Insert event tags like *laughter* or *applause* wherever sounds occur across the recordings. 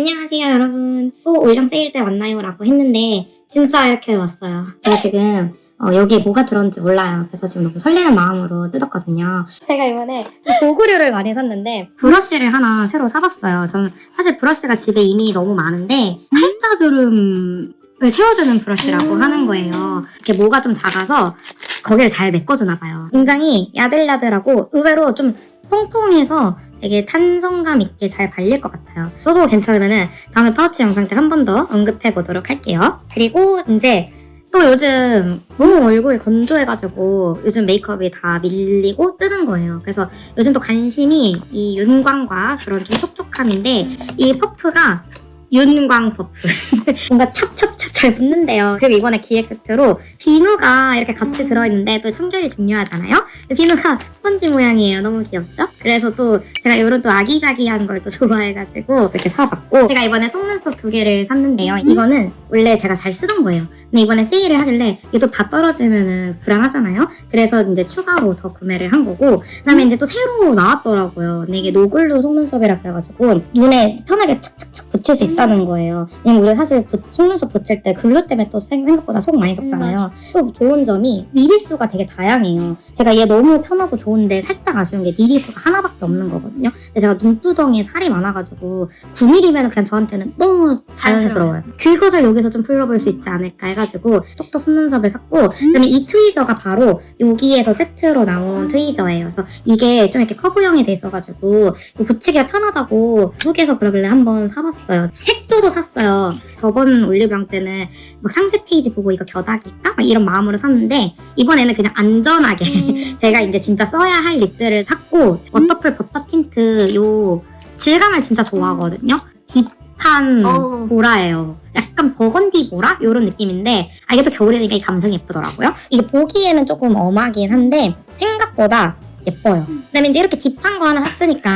안녕하세요 여러분. 또 올영 세일 때 왔나요? 라고 했는데 진짜 이렇게 왔어요. 제가 지금 어, 여기에 뭐가 들었는지 몰라요. 그래서 지금 너무 설레는 마음으로 뜯었거든요. 제가 이번에 좀 보구류를 많이 샀는데 브러쉬를 하나 새로 사봤어요. 저는 사실 브러쉬가 집에 이미 너무 많은데 팔자주름 을 채워주는 브러쉬라고 음. 하는 거예요. 이렇게 모가 좀 작아서 거기를 잘 메꿔주나 봐요. 굉장히 야들야들하고 의외로 좀 통통해서 되게 탄성감 있게 잘 발릴 것 같아요. 써도 괜찮으면은 다음에 파우치 영상 때 한 번 더 언급해 보도록 할게요. 그리고 이제 또 요즘 너무 얼굴이 건조해가지고 요즘 메이크업이 다 밀리고 뜨는 거예요. 그래서 요즘 또 관심이 이 윤광과 그런 좀 촉촉함인데 이 퍼프가 윤광 퍼프 *laughs* 뭔가 찹찹찹 잘 붙는데요. 그리고 이번에 기획 세트로 비누가 이렇게 같이 들어있는데 또 청결이 중요하잖아요. 비누가 스펀지 모양이에요. 너무 귀엽죠? 그래서 또 제가 이런 또 아기자기한 걸 또 *laughs* 좋아해가지고 이렇게 사봤고 제가 이번에 속눈썹 두 개를 샀는데요. 이거는 원래 제가 잘 쓰던 거예요. 근데 이번에 세일을 하길래 이게 또 다 떨어지면은 불안하잖아요. 그래서 이제 추가로 더 구매를 한 거고 그다음에 이제 또 새로 나왔더라고요. 근데 이게 노글루 속눈썹이라 그래가지고 눈에 편하게 착착착 붙일 수 있다는 거예요. 왜냐면 우리 사실 부- 속눈썹 붙일 때 글루 때문에 또 생- 생각보다 속 많이 썼잖아요. 또 좋은 점이 미리수가 되게 다양해요. 제가 얘 너무 편하고 좋은데 살짝 아쉬운 게 미리수가 하나밖에 없는 거거든요. 근데 제가 눈두덩이에 살이 많아가지고 9mm면 그냥 저한테는 너무 자연스러워요. 그것을 여기서 좀 풀어볼 수 있지 않을까 해가지고 똑똑 속눈썹을 샀고 그다음에 이 트위저가 바로 여기에서 세트로 나온 트위저예요. 그래서 이게 좀 이렇게 커브형이 돼 있어가지고 붙이기가 편하다고 미국에서 그러길래 한번 사봤어요. 색조도 샀어요. 저번 올리브영 때는 막 상세 페이지 보고 이거 겨다기일까? 막 이런 마음으로 샀는데 이번에는 그냥 안전하게 *laughs* 제가 이제 진짜 써야 할 립들을 샀고 워터풀 버터 틴트 요 질감을 진짜 좋아하거든요. 딥 한 어우. 보라예요. 약간 버건디 보라? 이런 느낌인데 아 이게 또 겨울이니까 이 감성이 예쁘더라고요. 이게 보기에는 조금 엄하긴 한데 생각보다 예뻐요. 그다음에 이제 이렇게 딥한 거 하나 샀으니까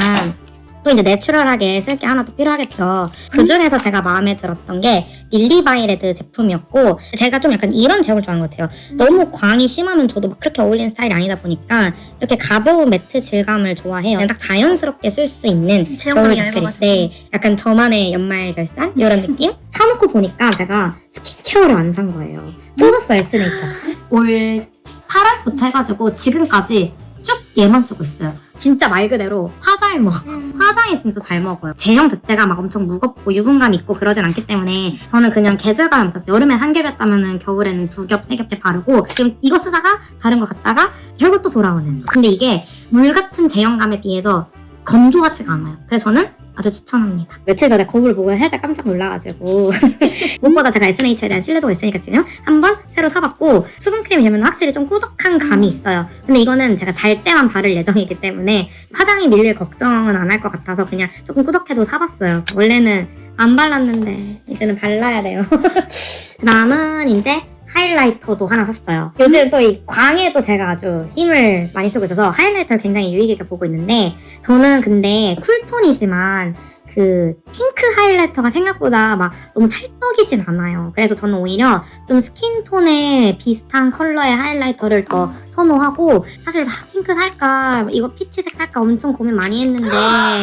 또 이제 내추럴하게 쓸 게 하나 또 필요하겠죠. 그 중에서 제가 마음에 들었던 게 릴리바이레드 제품이었고 제가 좀 약간 이런 제형을 좋아하는 것 같아요. 너무 광이 심하면 저도 막 그렇게 어울리는 스타일이 아니다 보니까 이렇게 가벼운 매트 질감을 좋아해요. 그냥 딱 자연스럽게 쓸 수 있는 겨울 얇아가지고. 네, 약간 저만의 연말 결산 이런 느낌? *laughs* 사놓고 보니까 제가 스킨케어를 안 산 거예요. 또 샀어요 에스네이처. 올 8월부터 해가지고 지금까지 쭉 얘만 쓰고 있어요. 진짜 말 그대로 화잘 먹. 화장이 진짜 잘 먹어요. 제형 자체가 막 엄청 무겁고 유분감 있고 그러진 않기 때문에 저는 그냥 계절감을 맞춰서 여름에 한 겹이었다면 겨울에는 두 겹, 세 겹째 바르고 지금 이거 쓰다가 다른 거 갖다가 결국 또 돌아오는. 근데 이게 물 같은 제형감에 비해서 건조하지가 않아요. 그래서 저는 아주 추천합니다. 며칠 전에 거울 보고 살짝 깜짝 놀라가지고 *laughs* 무엇보다 제가 SNH에 대한 신뢰도가 있으니까 지금 한번 새로 사봤고 수분 크림이 되면 확실히 좀 꾸덕한 감이 있어요. 근데 이거는 제가 잘 때만 바를 예정이기 때문에 화장이 밀릴 걱정은 안 할 것 같아서 그냥 조금 꾸덕해도 사봤어요. 원래는 안 발랐는데 이제는 발라야 돼요. *laughs* 그다음은 이제 하이라이터도 하나 샀어요. 요즘 또 이 광에도 제가 아주 힘을 많이 쓰고 있어서 하이라이터를 굉장히 유의 깊게 보고 있는데 저는 근데 쿨톤이지만 그 핑크 하이라이터가 생각보다 막 너무 찰떡이진 않아요. 그래서 저는 오히려 좀 스킨톤에 비슷한 컬러의 하이라이터를 더 선호하고 사실 막 핑크 살까 이거 피치색 살까 엄청 고민 많이 했는데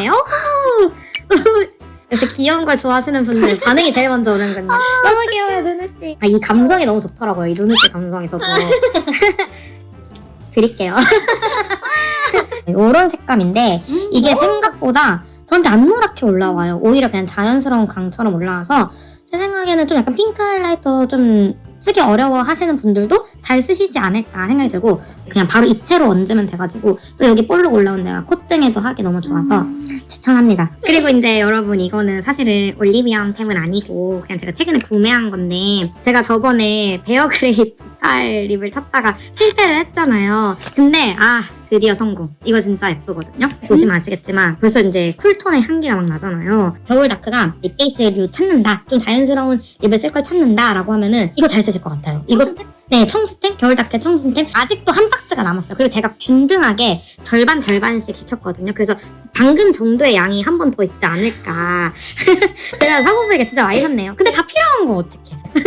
어후! *laughs* 역시 귀여운 걸 좋아하시는 분들 반응이 제일 먼저 오는군요. 너무 귀여워요 누누씨. 아 이 감성이 너무 좋더라고요 이 누누씨 감성이 저도. *laughs* 드릴게요. *laughs* 이런 색감인데 이게 생각보다 저한테 안 노랗게 올라와요. 오히려 그냥 자연스러운 광처럼 올라와서 제 생각에는 좀 약간 핑크 하이라이터 좀 쓰기 어려워 하시는 분들도 잘 쓰시지 않을까 생각이 들고 그냥 바로 입체로 얹으면 돼가지고 또 여기 볼록 올라온 데가 콧 등에도 하기 너무 좋아서 추천합니다. 그리고 이제 여러분 이거는 사실은 올리비언 템은 아니고 그냥 제가 최근에 구매한 건데 제가 저번에 베어그레이 딸 립을 찾다가 실패를 했잖아요. 근데 아 드디어 성공. 이거 진짜 예쁘거든요. 보시면 아시겠지만 벌써 이제 쿨톤의 향기가 막 나잖아요. 겨울 다크가 립 베이스를 찾는다. 좀 자연스러운 립을 쓸 걸 찾는다라고 하면은 이거 잘 쓰실 것 같아요. 이거 네, 청수템, 겨울 닦개 청수템 아직도 한 박스가 남았어요. 그리고 제가 균등하게 절반 절반씩 시켰거든요. 그래서 방금 정도의 양이 한 번 더 있지 않을까. *laughs* 제가 사고보니까 진짜 많이 샀네요. 근데 다 필요한 거 어떡해. *laughs*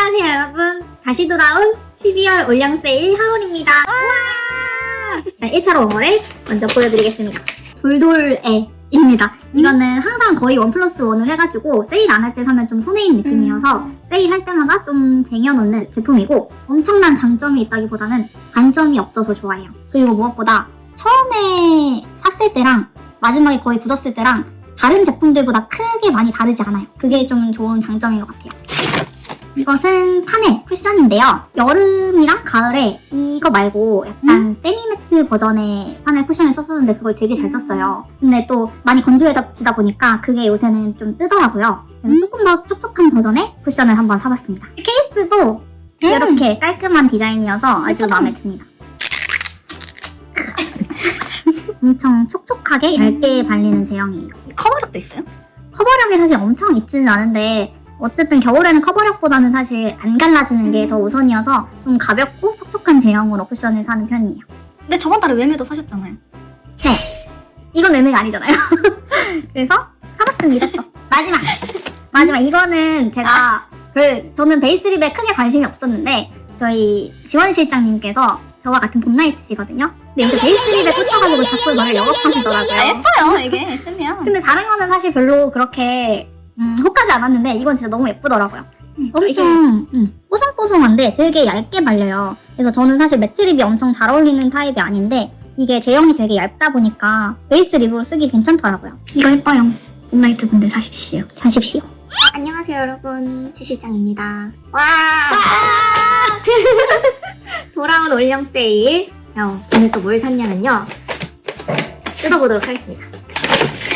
안녕하세요, 여러분. 다시 돌아온 12월 올영 세일 하울입니다. 와! 1차로 웜월을 먼저 보여드리겠습니다. 돌돌에 입니다. 이거는 항상 거의 원 플러스 원을 해가지고 세일 안 할 때 사면 좀 손해인 느낌이어서 세일할 때마다 좀 쟁여놓는 제품이고 엄청난 장점이 있다기보다는 단점이 없어서 좋아해요. 그리고 무엇보다 처음에 샀을 때랑 마지막에 거의 굳었을 때랑 다른 제품들보다 크게 많이 다르지 않아요. 그게 좀 좋은 장점인 것 같아요. 이것은 파넬 쿠션인데요. 여름이랑 가을에 이거 말고 약간 세미매트 버전의 파넬 쿠션을 썼었는데 그걸 되게 잘 썼어요. 근데 또 많이 건조해지다 보니까 그게 요새는 좀 뜨더라고요. 그래서 조금 더 촉촉한 버전의 쿠션을 한번 사봤습니다. 케이스도 이렇게 깔끔한 디자인이어서 아주 마음에 듭니다. *laughs* 엄청 촉촉하게 얇게 발리는 제형이에요. 커버력도 있어요? 커버력이 사실 엄청 있지는 않은데 어쨌든 겨울에는 커버력보다는 사실 안 갈라지는 게 더 우선이어서 좀 가볍고 촉촉한 제형으로 쿠션을 사는 편이에요. 근데 저번 달에 웨메도 사셨잖아요. 이건 매매가 아니잖아요. *laughs* 그래서 사봤습니다. 또. 마지막 마지막 이거는 제가 그 저는 베이스립에 크게 관심이 없었는데 저희 지원 실장님께서 저와 같은 봄나이트시거든요. 근데 요새 베이스립에 꽂혀가지고 자꾸 저를 영업하시더라고요. 아, 예뻐요 이게 쓰면. 근데 다른 거는 사실 별로 그렇게 음, 혹하지 않았는데 이건 진짜 너무 예쁘더라고요. 엄청 음, 뽀송뽀송한데 되게 얇게 발려요. 그래서 저는 사실 매트 립이 엄청 잘 어울리는 타입이 아닌데 이게 제형이 되게 얇다 보니까 베이스 립으로 쓰기 괜찮더라고요. 이거 예뻐요. 홈라이트 분들 사십시오. 사십시오. 안녕하세요 여러분 최실장입니다 와 *laughs* 돌아온 올영 세일 자 오늘 또 뭘 샀냐면요 뜯어보도록 하겠습니다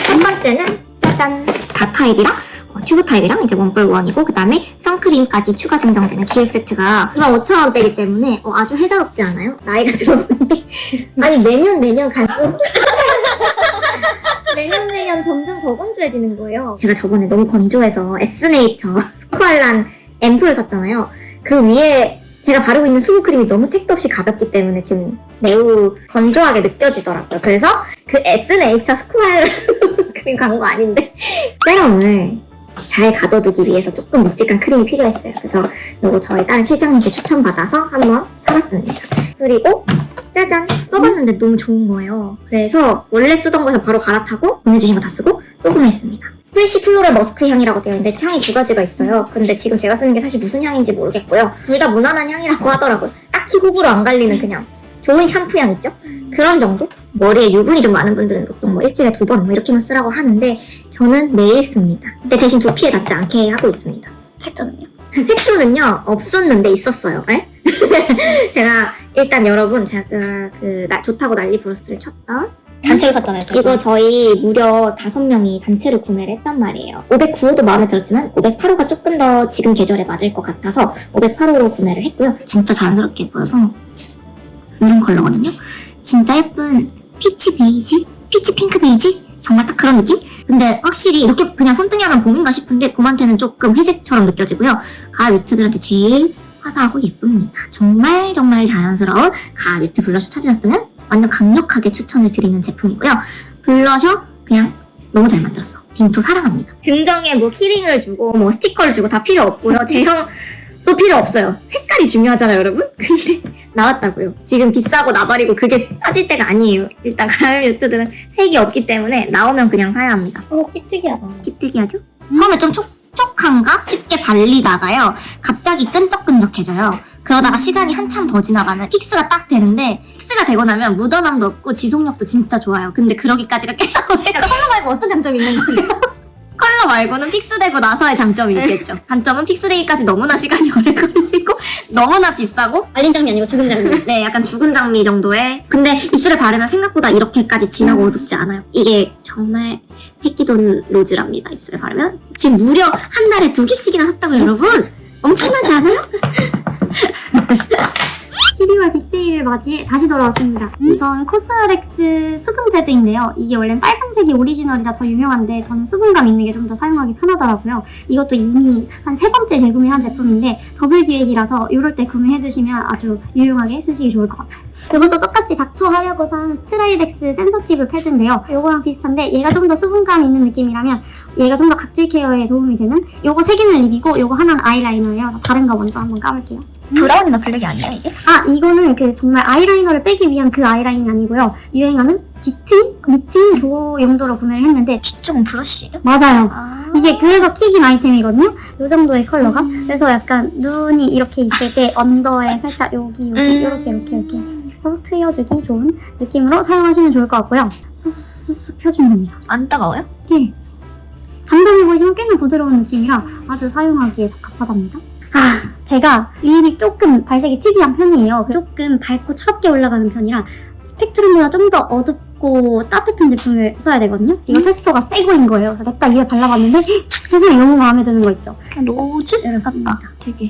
첫 번째는 짜잔 다 타입이랑 어, 튜브 타입이랑 이제 원뿔 원이고 그 다음에 선크림까지 추가 증정되는 기획 세트가 25,000원대이기 때문에 어, 아주 해자롭지 않아요? 나이가 들어보니 *laughs* 아니 매년 매년 갈수록 *laughs* 매년 매년 점점 더 건조해지는 거예요. 제가 저번에 너무 건조해서 에스네이처 스쿠알란 앰플을 샀잖아요. 그 위에 제가 바르고 있는 수분 크림이 너무 택도 없이 가볍기 때문에 지금 매우 건조하게 느껴지더라고요. 그래서 그 에스네이처 스쿠알란 *laughs* 크림 광고 아닌데 세럼을 잘 가둬두기 위해서 조금 묵직한 크림이 필요했어요. 그래서 이거 저희 다른 실장님께 추천받아서 한번 사봤습니다. 그리고 짜잔 써봤는데 너무 좋은 거예요. 그래서 원래 쓰던 거에서 바로 갈아타고 보내주신 거 다 쓰고 또 구매했습니다. 프레시 플로럴 머스크 향이라고 되어 있는데 향이 두 가지가 있어요. 근데 지금 제가 쓰는 게 사실 무슨 향인지 모르겠고요. 둘 다 무난한 향이라고 하더라고요. 딱히 호불호 안 갈리는 그냥 좋은 샴푸 향 있죠? 그런 정도? 머리에 유분이 좀 많은 분들은 보통 뭐 일주일에 두 번 뭐 이렇게만 쓰라고 하는데 저는 매일 씁니다. 근데 대신 두피에 닿지 않게 하고 있습니다. 색조는요? *laughs* 색조는요 없었는데 있었어요. 에? *laughs* 제가 일단 여러분 제가 그 나- 좋다고 난리 브루스를 쳤던 단체로 샀잖아요. 저희. 이거 저희 무려 다섯 명이 단체로 구매를 했단 말이에요. 509호도 마음에 들었지만 508호가 조금 더 지금 계절에 맞을 것 같아서 508호로 구매를 했고요. 진짜 자연스럽게 보여서 이런 컬러거든요. 진짜 예쁜 피치 베이지? 피치 핑크 베이지? 정말 딱 그런 느낌? 근데 확실히 이렇게 그냥 손등에 하면 봄인가 싶은데 봄한테는 조금 회색처럼 느껴지고요. 가을 뮤트들한테 제일 화사하고 예쁩니다. 정말 정말 자연스러운 가을 뮤트 블러셔 찾으셨으면 완전 강력하게 추천을 드리는 제품이고요. 블러셔 그냥 너무 잘 만들었어. 딘토 사랑합니다. 증정에 뭐 키링을 주고 뭐 스티커를 주고 다 필요 없고요. 제형도 필요 없어요. 색깔이 중요하잖아요, 여러분. *laughs* 근데 나왔다고요. 지금 비싸고 나발이고 그게 빠질 때가 아니에요. 일단 가을 뮤트들은 색이 없기 때문에 나오면 그냥 사야 합니다. 어, 킥특이하다. 찝특이하죠? 처음에 좀 촉촉한가 쉽게 발리다가요. 갑자기 끈적끈적해져요. 그러다가 시간이 한참 더 지나가면 픽스가 딱 되는데 픽스가 되고 나면 묻어남도 없고 지속력도 진짜 좋아요. 근데 그러기까지가 꽤 오래 걸려. 컬러 말고 어떤 장점이 있는 건데요? *laughs* 컬러 말고는 픽스되고 나서의 장점이 있겠죠. *laughs* 단점은 픽스되기까지 너무나 시간이 오래 걸리고 너무나 비싸고 말린 장미 아니고 죽은 장미. 네, 약간 죽은 장미 정도의. 근데 입술에 바르면 생각보다 이렇게까지 진하고 어둡지 않아요. 이게 정말 패키돈 로즈랍니다. 입술에 바르면 지금 무려 한 달에 두 개씩이나 샀다고 여러분. 엄청나지 않아요? *laughs* 12월 빅세일을 맞이해 다시 돌아왔습니다. 이건 코스렉스 수분 패드인데요. 이게 원래 빨간색이 오리지널이라 더 유명한데 저는 수분감 있는 게 좀 더 사용하기 편하더라고요. 이것도 이미 한 세 번째 재구매한 제품인데 더블 기획이라서 이럴 때 구매해두시면 아주 유용하게 쓰시기 좋을 것 같아요. 이것도 똑같이 닥투 하려고 산 스트라이덱스 센서티브 패드인데요. 이거랑 비슷한데 얘가 좀 더 수분감 있는 느낌이라면 얘가 좀 더 각질 케어에 도움이 되는 요거 세 개는 립이고 요거 하나는 아이라이너예요. 다른 거 먼저 한번 까볼게요. 브라운이나 블랙이 아니에요 이게? 아 이거는 그 정말 아이라이너를 빼기 위한 그 아이라인이 아니고요. 유행하는 뒤트임, 밑트임 교 용도로 구매를 했는데 뒤쪽은 브러쉬예요? 맞아요. 아 이게 그래서 킥인 아이템이거든요. 이 정도의 컬러가. 그래서 약간 눈이 이렇게 있을 때 언더에 살짝 여기 여기 음. 이렇게 이렇게 이렇게 해서 트여주기 좋은 느낌으로 사용하시면 좋을 것 같고요. 스스스 펴주면 됩니다. 안 따가워요? 예. 단단해 보이지만 꽤나 부드러운 느낌이라 아주 사용하기에 적합하답니다. 아, 제가 립이 조금 발색이 특이한 편이에요. 조금 밝고 차갑게 올라가는 편이라 스펙트럼보다 좀 더 어둡고 따뜻한 제품을 써야 되거든요. 이거 테스터가 새 거인 거예요. 그래서 냅다 입에 발라봤는데 *laughs* 세상에 너무 마음에 드는 거 있죠. 로즈 이렇습니다. 같다 되게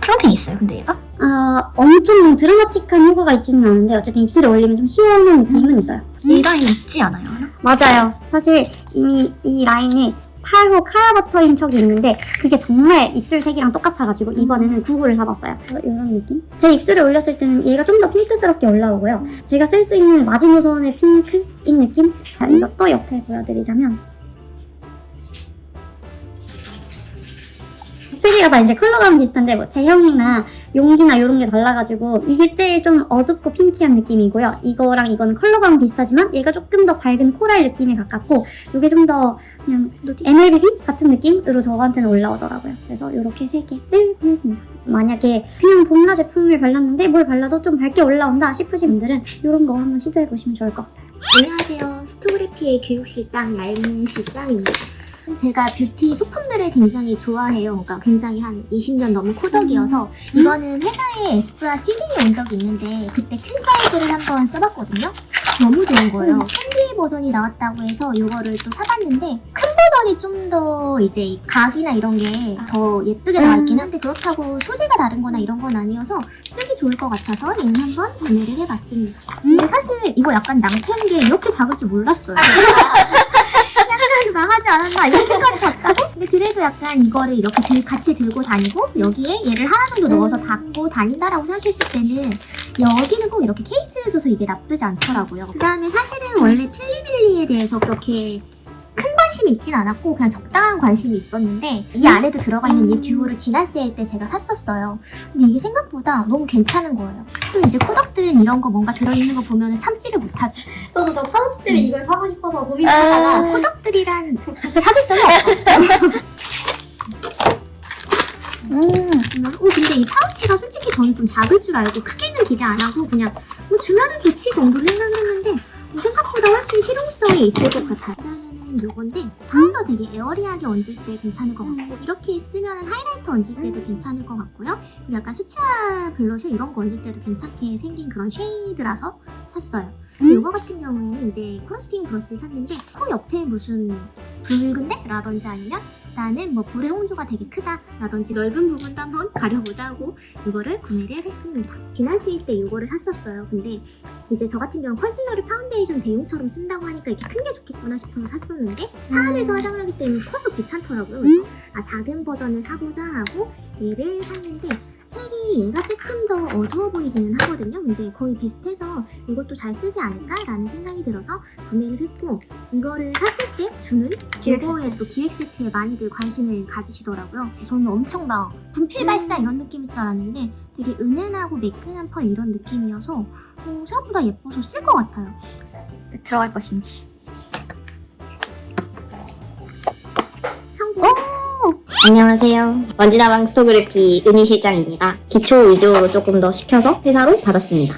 플럼핑 있어요 근데 얘가? 아, 엄청 드라마틱한 효과가 있지는 않은데 어쨌든 입술에 올리면 좀 시원한 느낌은 있어요. 이 라인 있지 않아요 하나? 맞아요. 사실 이미 이 라인에 8호 카야버터인 척이 있는데 그게 정말 입술 색이랑 똑같아가지고 이번에는 9호를 사봤어요. 이런 느낌? 제 입술에 올렸을 때는 얘가 좀 더 핑크스럽게 올라오고요. 제가 쓸 수 있는 마지노선의 핑크인 느낌? 자, 이것도 옆에 보여드리자면 세 개가 다 이제 컬러감 비슷한데 뭐 제형이나 용기나 이런 게 달라가지고 이게 제일 좀 어둡고 핑키한 느낌이고요. 이거랑 이거는 컬러감 비슷하지만 얘가 조금 더 밝은 코랄 느낌에 가깝고 이게 좀 더 그냥 MLBB 같은 느낌으로 저한테는 올라오더라고요. 그래서 이렇게 세 개를 구매했습니다. 만약에 그냥 봄라 제품을 발랐는데 뭘 발라도 좀 밝게 올라온다 싶으신 분들은 이런 거 한번 시도해 보시면 좋을 것 같아요. 안녕하세요. 스토그래피의 교육실장 얄문 실장입니다. 제가 뷰티 소품들을 굉장히 좋아해요. 그러니까 굉장히 한 20년 넘은 코덕이어서 이거는 회사에 에스쁘아 시딩이 온 적이 있는데 그때 큰 사이즈를 한번 써봤거든요. 너무 좋은 거예요. 캔디 버전이 나왔다고 해서 이거를 또 사봤는데 큰 버전이 좀 더 이제 이 각이나 이런 게 더 예쁘게 나와 있긴 한데 그렇다고 소재가 다른 거나 이런 건 아니어서 쓰기 좋을 것 같아서 얘는 한번 구매를 해봤습니다. 근데 사실 이거 약간 낭패인 게 이렇게 작을 줄 몰랐어요. *laughs* 망하지 않았나 이렇게까지 샀다고? 근데 그래도 약간 이거를 이렇게 들- 같이 들고 다니고 여기에 얘를 하나 정도 넣어서 닫고 다닌다라고 생각했을 때는 여기는 꼭 이렇게 케이스를 줘서 이게 나쁘지 않더라고요. 그 다음에 사실은 원래 필리빌리에 대해서 그렇게 큰 관심이 있진 않았고 그냥 적당한 관심이 있었는데 이 안에도 들어가 있는 이 듀오를 지난 세일 때 제가 샀었어요. 근데 이게 생각보다 너무 괜찮은 거예요. 또 이제 코덕들은 이런 거 뭔가 들어있는 거 보면 참지를 못하죠. 저도 저 파우치 때문에 이걸 사고 싶어서 고민하다가 코덕들이란 참을 수는 없어. *laughs* 음 어, 근데 이 파우치가 솔직히 저는 좀 작을 줄 알고 크게는 기대 안 하고 그냥 뭐 주면은 좋지 정도로 생각했는데 뭐 생각보다 훨씬 실용성이 있을 것 같아요. 그다음에는 요건데 파우더 되게 에어리하게 얹을 때 괜찮을 것 같고 이렇게 쓰면 하이라이터 얹을 때도 괜찮을 것 같고요. 그리고 약간 수채화 블러셔 이런 거 얹을 때도 괜찮게 생긴 그런 쉐이드라서 샀어요. 근데 요거 같은 경우에는 이제 코렉팅 브러쉬를 샀는데 코 옆에 무슨 붉은데? 라든지 아니면 나는 뭐 볼의 홍조가 되게 크다 라든지 넓은 부분도 한번 가려보자 하고 이거를 구매를 했습니다. 지난 세일 때 이거를 샀었어요. 근데 이제 저 같은 경우는 컨실러를 파운데이션 대용처럼 쓴다고 하니까 이렇게 큰 게 좋겠구나 싶어서 샀었는데 차 안에서 화장을 하기 때문에 커서 귀찮더라고요. 그래서 아 작은 버전을 사보자 하고 얘를 샀는데 색이 얘가 조금 더 어두워 보이기는 하거든요. 근데 거의 비슷해서 이것도 잘 쓰지 않을까라는 생각이 들어서 구매를 했고 이거를 샀을 때 주는 기획 이거에 또 기획 세트에 많이들 관심을 가지시더라고요. 저는 엄청 막 분필 발사 이런 느낌일 줄 알았는데 되게 은은하고 매끈한 펄 이런 느낌이어서 어, 생각보다 예뻐서 쓸 것 같아요. 들어갈 것인지 성공! 안녕하세요. 원진아방 스토그래피 은희 실장입니다. 기초 위주로 조금 더 시켜서 회사로 받았습니다.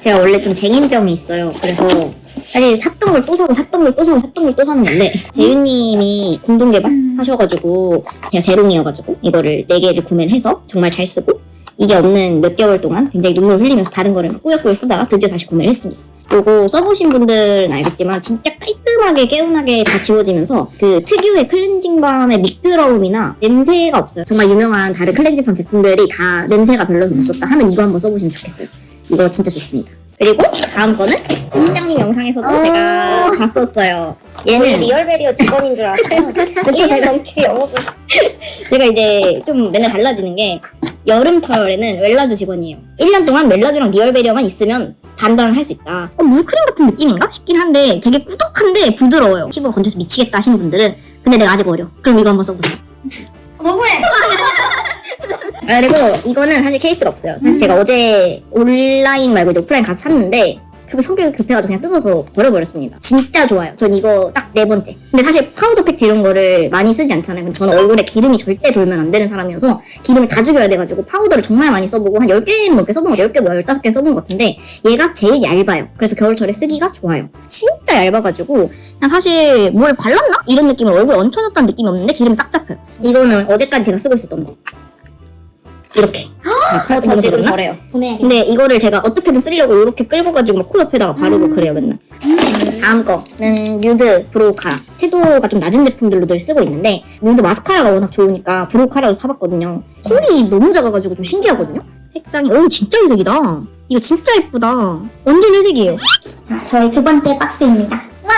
제가 원래 좀 쟁임병이 있어요. 그래서 사실 샀던 걸 또 사고 샀던 걸 또 사고 샀던 걸 또 사는 건데 재윤님이 공동 개발 하셔가지고 제가 제롱이어가지고 이거를 4개를 구매를 해서 정말 잘 쓰고 이게 없는 몇 개월 동안 굉장히 눈물 흘리면서 다른 거를 막 꾸역꾸역 쓰다가 드디어 다시 구매를 했습니다. 요거 써보신 분들은 알겠지만 진짜 깔끔하게 개운하게 다 지워지면서 그 특유의 클렌징밤의 미끄러움이나 냄새가 없어요. 정말 유명한 다른 클렌징밤 제품들이 다 냄새가 별로서 못 썼다 하면 이거 한번 써보시면 좋겠어요. 이거 진짜 좋습니다. 그리고 다음 거는 제 실장님 영상에서도 제가 봤었어요. 얘는 리얼베리어 직원인 줄 알았어요 *laughs* 그쵸, 제가 넘게 영업을. *laughs* 제가 이제 좀 맨날 달라지는 게 여름철에는 웰라주 직원이에요. 1년 동안 웰라주랑 리얼베리어만 있으면 반반을 할 수 있다. 어, 물크림 같은 느낌인가 싶긴 한데 되게 꾸덕한데 부드러워요. 피부가 건조해서 미치겠다 하시는 분들은 근데 내가 아직 어려. 그럼 이거 한번 써보세요. 너무해. 아, 그리고 이거는 사실 케이스가 없어요. 사실 제가 어제 온라인 말고 이제 오프라인 가서 샀는데 그 성격이 급해가지고 그냥 뜯어서 버려버렸습니다. 진짜 좋아요. 전 이거 딱 네 번째. 근데 사실 파우더 팩트 이런 거를 많이 쓰지 않잖아요. 근데 저는 얼굴에 기름이 절대 돌면 안 되는 사람이어서 기름을 다 죽여야 돼가지고 파우더를 정말 많이 써보고 한 10개는 넘게 써본 것 같아요. 10개 뭐야 15개 써본 것 같은데 얘가 제일 얇아요. 그래서 겨울철에 쓰기가 좋아요. 진짜 얇아가지고 그냥 사실 뭘 발랐나? 이런 느낌으로 얼굴에 얹혀졌다는 느낌이 없는데 기름이 싹 잡혀요. 이거는 어제까지 제가 쓰고 있었던 거. 이렇게. 어, 저 지금 저래요. 보내야겠다. 근데 이거를 제가 어떻게든 쓰려고 이렇게 끌고 가지고 막 코 옆에다가 바르고 그래요 맨날. 다음 거는 뉴드 브로우 카라. 채도가 좀 낮은 제품들로 늘 쓰고 있는데 뉴드 마스카라가 워낙 좋으니까 브로우 카라로 사봤거든요. 손이 너무 작아가지고 좀 신기하거든요. 색상이 오 진짜 회색이다. 이거 진짜 예쁘다. 완전 회색이에요. 자, 저희 두 번째 박스입니다. 와!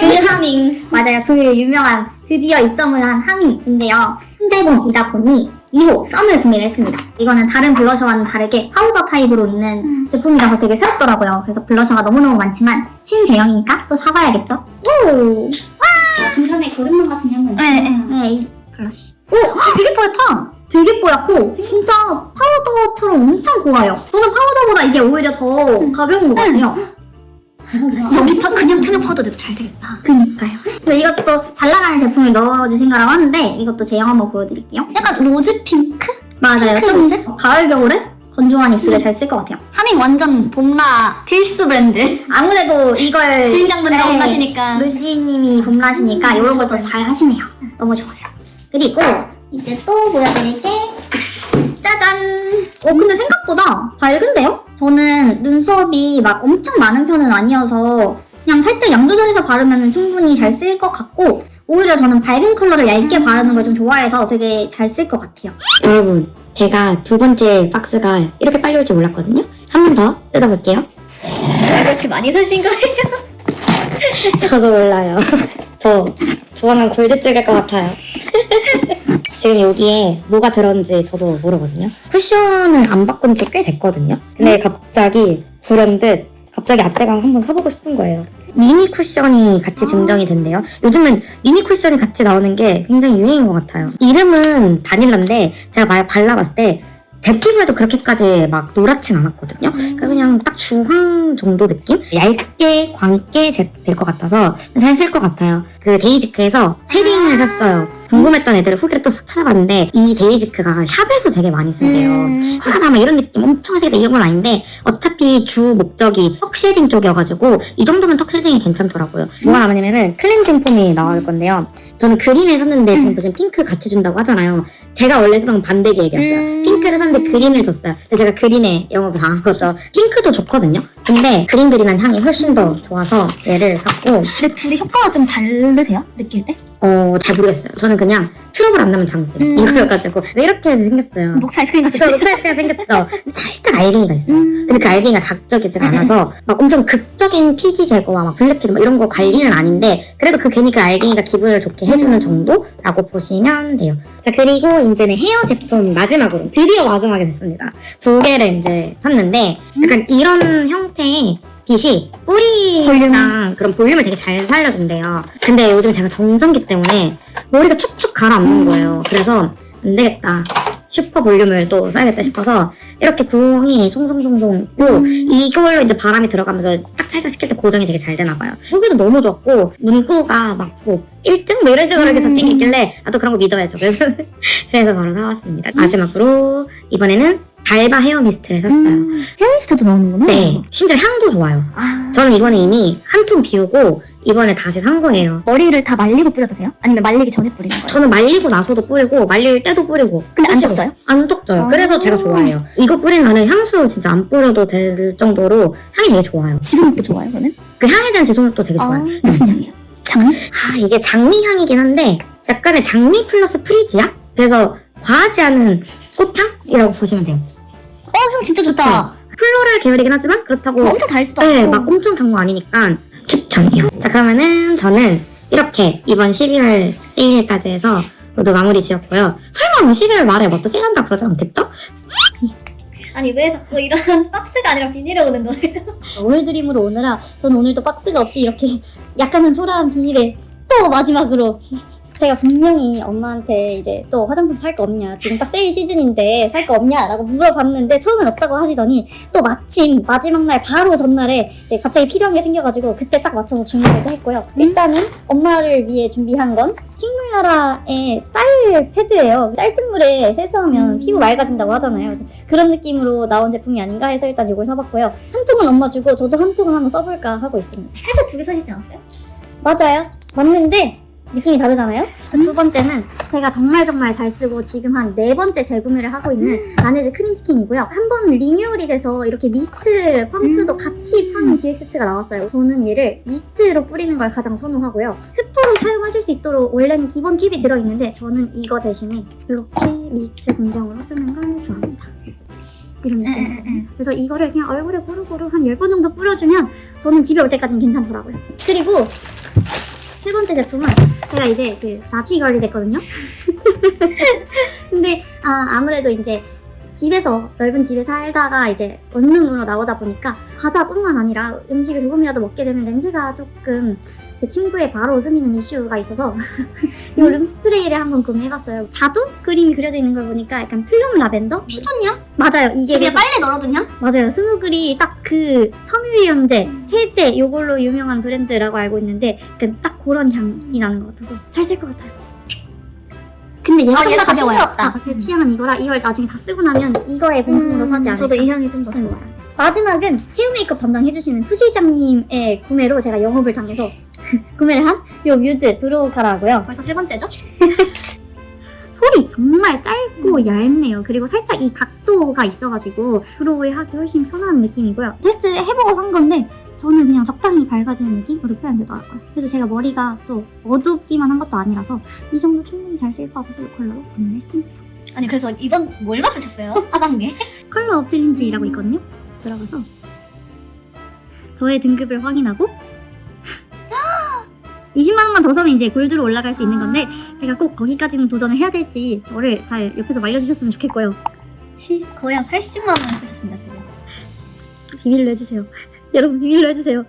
그 하밍. 맞아요. 그 유명한 드디어 입점을 한 하밍인데요. 혼잘봄이다 보니 2호 썸을 구매를 했습니다. 이거는 다른 블러셔와는 다르게 파우더 타입으로 있는 제품이라서 되게 새롭더라고요. 그래서 블러셔가 너무너무 많지만 신제형이니까 또 사봐야겠죠? 오! 와! 중간에 거름망 같은 향은 네, 네. 네, 이 블러쉬. 오! 되게 뽀얗다! 되게 뽀얗고 진짜 파우더처럼 엄청 고와요. 저는 파우더보다 이게 오히려 더 가벼운 것 같아요. 여기 파 그냥 투명 파우더 돼도 잘 되겠다. 그니까요. 근데 이것도 잘 나가는 제품을 넣어주신 거라고 하는데 이것도 제형 한번 보여드릴게요. 약간 로즈 핑크? 맞아요. 핑크 좀 로즈? 가을 겨울에 건조한 입술에 잘 쓸 것 같아요. 하밍 완전 봄라 필수 브랜드. 아무래도 이걸 *laughs* 주인장분들 네, 봄라시니까. 루시님이 봄라시니까 이런 걸또잘 하시네요. 너무 좋아요. 그리고 이제 또 보여드릴 게 짜잔! 어 근데 생각보다 밝은데요? 저는 눈썹이 막 엄청 많은 편은 아니어서 그냥 살짝 양 조절해서 바르면 충분히 잘 쓸 것 같고 오히려 저는 밝은 컬러를 얇게 바르는 걸 좀 좋아해서 되게 잘 쓸 것 같아요. 여러분, 제가 두 번째 박스가 이렇게 빨리 올 줄 몰랐거든요. 한 번 더 뜯어볼게요. 왜 이렇게 많이 사신 거예요? *laughs* 저도 몰라요. *laughs* 저 조만간 골드 찍을 것 같아요. 지금 여기에 뭐가 들었는지 저도 모르거든요. 쿠션을 안 바꾼 지 꽤 됐거든요. 근데 갑자기 불현듯 갑자기 앞대가 한번 사보고 싶은 거예요. 미니 쿠션이 같이 증정이 된대요. 요즘은 미니 쿠션이 같이 나오는 게 굉장히 유행인 것 같아요. 이름은 바닐라인데 제가 말 발라봤을 때 제 피부에도 그렇게까지 막 노랗진 않았거든요. 그러니까 그냥 딱 주황 정도 느낌? 얇게 광게 될 것 같아서 잘 쓸 것 같아요. 그 데이지크에서 쉐딩을 샀어요. 궁금했던 애들을 후기를 또 싹 찾아봤는데 이 데이지크가 샵에서 되게 많이 쓴대요. 음. 샵에서 막 이런 느낌 엄청 세다 이런 건 아닌데 어차피 주 목적이 턱 쉐딩 쪽이어가지고 이 정도면 턱 쉐딩이 괜찮더라고요. 뭐가 남았냐면은 클렌징 폼이 나올 건데요. 저는 그린을 샀는데 지금 보시면 핑크 같이 준다고 하잖아요. 제가 원래 쓰던 건 반대 계획이었어요. 음. 핑크를 샀는데 그린을 줬어요. 근데 제가 그린에 영업을 당한 거죠. 핑크도 좋거든요. 근데 그린 그린한 향이 훨씬 더 좋아서 얘를 샀고 근데 둘이 효과가 좀 다르세요? 느낄 때? 어 잘 모르겠어요. 저는 그냥 트러블 안 나면 장군 음. 이거여가지고 이렇게 생겼어요. 목차 아이스크림 같이. 그래서 녹차이스가 생겼죠. 살짝 알갱이가 있어요. 음. 근데 그 알갱이가 자극적이지가 않아서 막 엄청 극적인 피지 제거와 막 블랙피드 막 이런 거 관리는 아닌데 그래도 그 괜히 그 알갱이가 기분을 좋게 해주는 정도라고 보시면 돼요. 자 그리고 이제는 헤어 제품 마지막으로 드디어 마지막에 됐습니다. 두 개를 이제 샀는데 약간 이런 형태의 빛이 뿌리랑 그런 볼륨을 되게 잘 살려준대요. 근데 요즘 제가 정전기 때문에 머리가 축축 가라앉는 거예요. 그래서 안 되겠다. 슈퍼 볼륨을 또 써야겠다 싶어서 이렇게 구멍이 송송송송 있고 이걸로 이제 바람이 들어가면서 딱 살짝 식힐 때 고정이 되게 잘 되나 봐요. 후기도 너무 좋았고 문구가 막뭐 1등 뭐 이런 식으로 이렇게 적힌 게 있길래 나도 그런 거 믿어야죠. 그래서 *laughs* 그래서 바로 사왔습니다. 마지막으로 이번에는 달바 헤어 미스트를 샀어요. 헤어미스트도 나오는구나. 네, 심지어 향도 좋아요. 아, 저는 이번에 이미 한 통 비우고 이번에 다시 산 거예요. 머리를 다 말리고 뿌려도 돼요? 아니면 말리기 전에 뿌리는 거예요? 저는 말리고 나서도 뿌리고 말릴 때도 뿌리고 근데 안 스스로. 떡져요? 안 떡져요. 아. 그래서 제가 좋아해요. 이거 뿌리면은 향수 진짜 안 뿌려도 될 정도로 향이 되게 좋아요. 지속력도 좋아요, 그러면? 그 향에 대한 지속력도 되게 좋아요. 무슨 향이에요? 장미? 아 이게 장미 향이긴 한데 약간의 장미 플러스 프리지아? 그래서 과하지 않은 꽃향이라고 보시면 돼요. 어, 향 진짜 좋다. 플로럴 계열이긴 하지만 그렇다고 엄청 달지도 네, 않고. 막 엄청 단 거 아니니까 추천이요. 자, 그러면은 저는 이렇게 이번 11월 세일까지 해서 모두 마무리 지었고요. 설마 뭐 11월 말에 뭐 또 세일한다 그러지 않겠죠? 아니 왜 자꾸 이런 *laughs* 박스가 아니라 비닐에 오는 거예요? 오늘 드림으로 오느라 전 오늘도 박스가 없이 이렇게 *laughs* 약간은 초라한 비닐에 또 마지막으로 제가 분명히 엄마한테 이제 또 화장품 살 거 없냐 지금 딱 세일 시즌인데 살 거 없냐라고 물어봤는데 처음엔 없다고 하시더니 또 마침 마지막 날 바로 전날에 이제 갑자기 필요한 게 생겨가지고 그때 딱 맞춰서 주문을 했고요. 일단은 엄마를 위해 준비한 건 식물나라의 쌀 패드예요. 쌀뜨물에 세수하면 피부 맑아진다고 하잖아요. 그런 느낌으로 나온 제품이 아닌가 해서 일단 이걸 사봤고요. 한 통은 엄마 주고 저도 한 통은 한번 써볼까 하고 있습니다. 살짝 두개 사시지 않았어요? 맞아요. 맞는데 느낌이 다르잖아요 두 번째는 제가 정말 정말 잘 쓰고 지금 한 네 번째 재구매를 하고 있는 라네즈 크림 스킨이고요. 한 번 리뉴얼이 돼서 이렇게 미스트 펌프도 같이 파는 기획 세트가 나왔어요. 저는 얘를 미스트로 뿌리는 걸 가장 선호하고요. 흡도로 사용하실 수 있도록 원래는 기본 캡이 들어있는데 저는 이거 대신에 이렇게 미스트 공정으로 쓰는 걸 좋아합니다. 이런 느낌. 그래서 이거를 그냥 얼굴에 고루고루 한 10번 정도 뿌려주면 저는 집에 올 때까지는 괜찮더라고요. 그리고 세 번째 제품은 제가 이제 그 자취 관리 됐거든요. *laughs* 근데 아, 아무래도 이제 집에서 넓은 집에 살다가 이제 원룸으로 나오다 보니까 과자뿐만 아니라 음식을 조금이라도 먹게 되면 냄새가 조금 그 친구의 바로 스미는 이슈가 있어서 *laughs* 이 룸스프레이를 한번 구매해봤어요. 자두 그림이 그려져 있는 걸 보니까 약간 플럼 라벤더? 피톤이야? 맞아요. 이게 집에 그래서- 빨래 널어둔 향? 맞아요. 스누글이 딱 그 섬유유연제, 세제 요걸로 유명한 브랜드라고 알고 있는데 그딱 그런 향이 나는 것 같아서 잘 쓸 것 같아요. 근데 얘가 아, 좀 얘가 더더 가벼워요. 싱그럽다. 아, 제 취향은 이거라 이걸 나중에 다 쓰고 나면 이거에 공통으로 사지 않을까. 음, 저도 이 향이 좀 더. 좋아요. 마지막은 헤어 메이크업 담당해주시는 푸실장님의 구매로 제가 영업을 당해서 구매를 한 요 뮤드 브로우 카라고요. 벌써 세 번째죠? *laughs* 솔이 정말 짧고 얇네요. 그리고 살짝 이 각도가 있어가지고 브로우에 하기 훨씬 편한 느낌이고요. 테스트 해보고 산 건데 저는 그냥 적당히 밝아지는 느낌으로 표현되더라고요. 그래서 제가 머리가 또 어둡기만 한 것도 아니라서 이 정도 충분히 잘 쓸 것 같아서 이 컬러로 구매를 했습니다. 아니 그래서 이번 뭐 얼마 쓰셨어요? 하반기에? *laughs* 컬러 업 챌린지라고 있거든요. 들어가서 저의 등급을 확인하고 20만 원만 더 사면 이제 골드로 올라갈 수 있는 건데 제가 꼭 거기까지는 도전을 해야 될지 저를 잘 옆에서 말려주셨으면 좋겠고요. 시- 거의 한 80만 원 쓰셨습니다 지금 비밀로 해주세요. *laughs* 여러분 비밀로 해주세요.